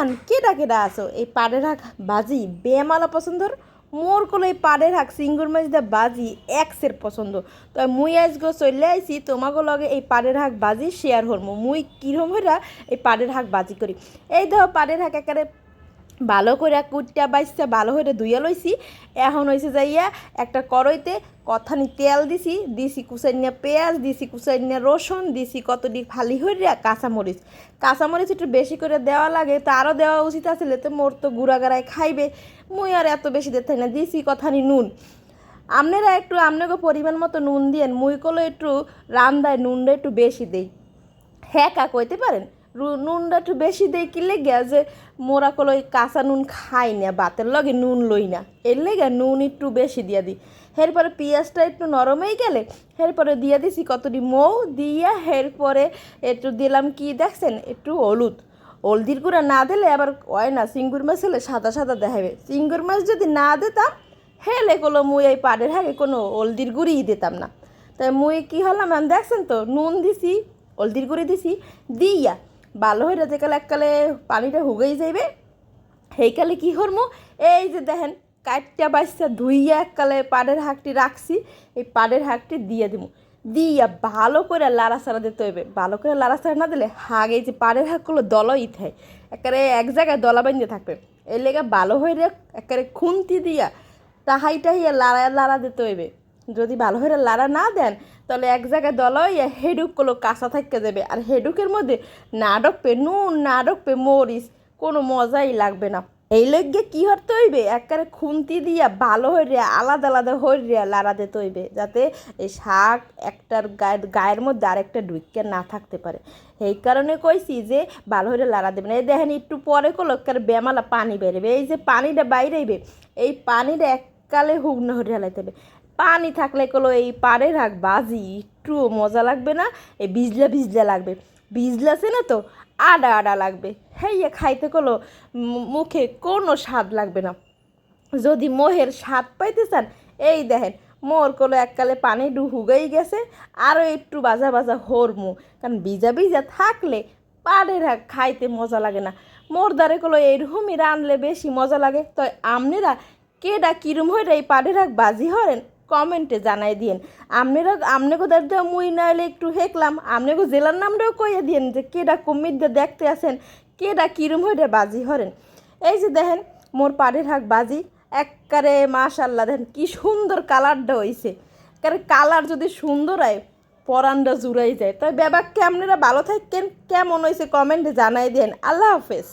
কন কেডা কেডা আছো? এই পাড়ের হাঁক বাজি বেমালা পছন্দর। মোর কোলে এই পাড়ের হাঁক সিঙ্গুর মাছ দা বাজি এক্সের পছন্দ। তো মুই আজগো চলে আইছি তোমাকে লগে এই পাড়ের হাঁক বাজি শেয়ার হরমো। মুই কিরম হইরা এই পাড়ের হাঁক বাজি করি। এই ধর পাড়ের হাঁক একেবারে ভালো করে কুটটা বাইসা ভালো করে ধুইয়া লইছি। এখন হয়েছে যাইয়া একটা কড়াইতে কথানি তেল দিছি দিছি কুচাইনিয়া পেঁয়াজ, দিছি কুচাইনিয়া রসুন, দিছি কতটি ফালি হইয়া কাঁচামরিচ। কাঁচামরিচ একটু বেশি করে দেওয়া লাগে, তো আরও দেওয়া উচিত আসলে তো মোর তো গুড়া গাড়ায় খাইবে। মুই আর এত বেশি দিতে না, দিছি কথানি নুন। আপনারা একটু আপনাকে পরিমাণ মতো নুন দিয়েন, মুই কলো একটু রান্দায় নুনটা একটু বেশি দেই। হ্যাঁ কা, কইতে পারেন? নুনটা একটু বেশি দেই কি লেগে যে মোরা কলো কাঁচা নুন খাই না বাতের লগে নুন লই না। এর লেগে নুন একটু বেশি দিয়া দিই এরপরে পেঁয়াজটা একটু নরম হয়ে গেলে এরপরে দিয়া দিছি কতটি মৌ, দিয়া এরপরে একটু দিলাম কি দেখছেন? একটু হলুদ। হলদির গুঁড়া না দিলে আবার হয় না চিঙ্গুর মাছ হলে সাদা সাদা দেখাবে। চিঙ্গুর মাছ যদি না দিতাম, হেলে কলো মুই এই পাড়ের হাগে কোনো হলদির গুঁড়িই দিতাম না। তাই মুই কি হলাম আমি দেখছেন তো, নুন দিছি, হলদির গুঁড়ি দিছি, দিয়া ভালো হয়ে যেকালে এককালে পানিটা হুগেই যাইবে। সেইকালে কি করমু এই যে দেখেন কাটটা বাচ্চা ধুইয়া এককালে পাড়ের হাঁকটি রাখছি এই পাড়ের হাঁকটি দিয়ে দিব দিয়া ভালো করে লাড়াচাড়া দিতে হইবে। ভালো করে লাড়াচাড়া না দিলে হাগ এই যে পাড়ের হাঁকগুলো দলই থাকে একেবারে এক জায়গায় দলা বাঁধতে থাকবে। এর লেগে ভালো হয়ে একেবারে খুন্তি দিয়া তাহাই টাহিয়া লাড়া লাড়া দিতে হইবে। যদি ভালো করে লাড়া না দেন তাহলে এক জায়গায় দলইয়া হেডুকগুলো কাঁচা থাকতে যাবে আর হেডুকের মধ্যে না ডকবে নুন, না ডকবে মরিচ, কোনো মজাই লাগবে না। এই লগে কি হতে হইবে একবারে খুন্তি দিয়া ভালো হইয়া আলাদা আলাদা হইয়া লাড়া দিতে হইবে যাতে এই শাক একটার গায়ের গায়ের মধ্যে আরেকটা ঢুইকে না থাকতে পারে। এই কারণে কইছি যে, ভালো হইয়া লাড়া দেবেন এই দেখেন, একটু পরে করল একবারে বেমালা পানি বেরোবে। এই যে পানিটা বাইরেইবে, এই পানিটা এককালে হুগনো হইয়া লাইতে হবে। পানি থাকলে কলো এই পাড়ে রাখ, বাজি, একটু মজা লাগবে না? এই বিজলা ভিজলা লাগবে। ভিজলাছে না তো, আডা আডা লাগবে। হেইয়া খাইতে কলো মুখে কোনো স্বাদ লাগবে না। যদি মোহের স্বাদ পাইতে চান, এই দেখেন, মোর কলো এককালে পানি ডু হুগেই গেছে আরও একটু বাজা বাজা হরমু। কারণ ভিজা ভিজা থাকলে হাক খাইতে মজা লাগে না। মোর দ্বারে কলো এইরকমই রানলে বেশি মজা লাগে। তো আমনেরা কেডা কিরম হইরা এই পাড়ের হাক বাজি হরেন? কমেন্টে জানাই দিয়েন। আপনারা আপনি কোথার দিয়ে মুই নাইলে একটু হেকলাম। আপনি জেলার নামটাও কইয়া দিয়েন যে কেডা কুমির দিয়ে দেখতে আসেন, কেডা কিরম হইরা বাজি হরেন। এই যে দেখেন, মোর পাড়ের হাক বাজি, এককারে মাশাল্লাহ দেখেন কি সুন্দর কালারটা হইছে। কারে কালার যদি সুন্দর হয় পরানটা জুড়াই যায়। তবে ব্যাপারকে আপনারা ভালো থাকেন, কেমন হয়েছে কমেন্টে জানাই দেন আল্লাহ হাফেজ।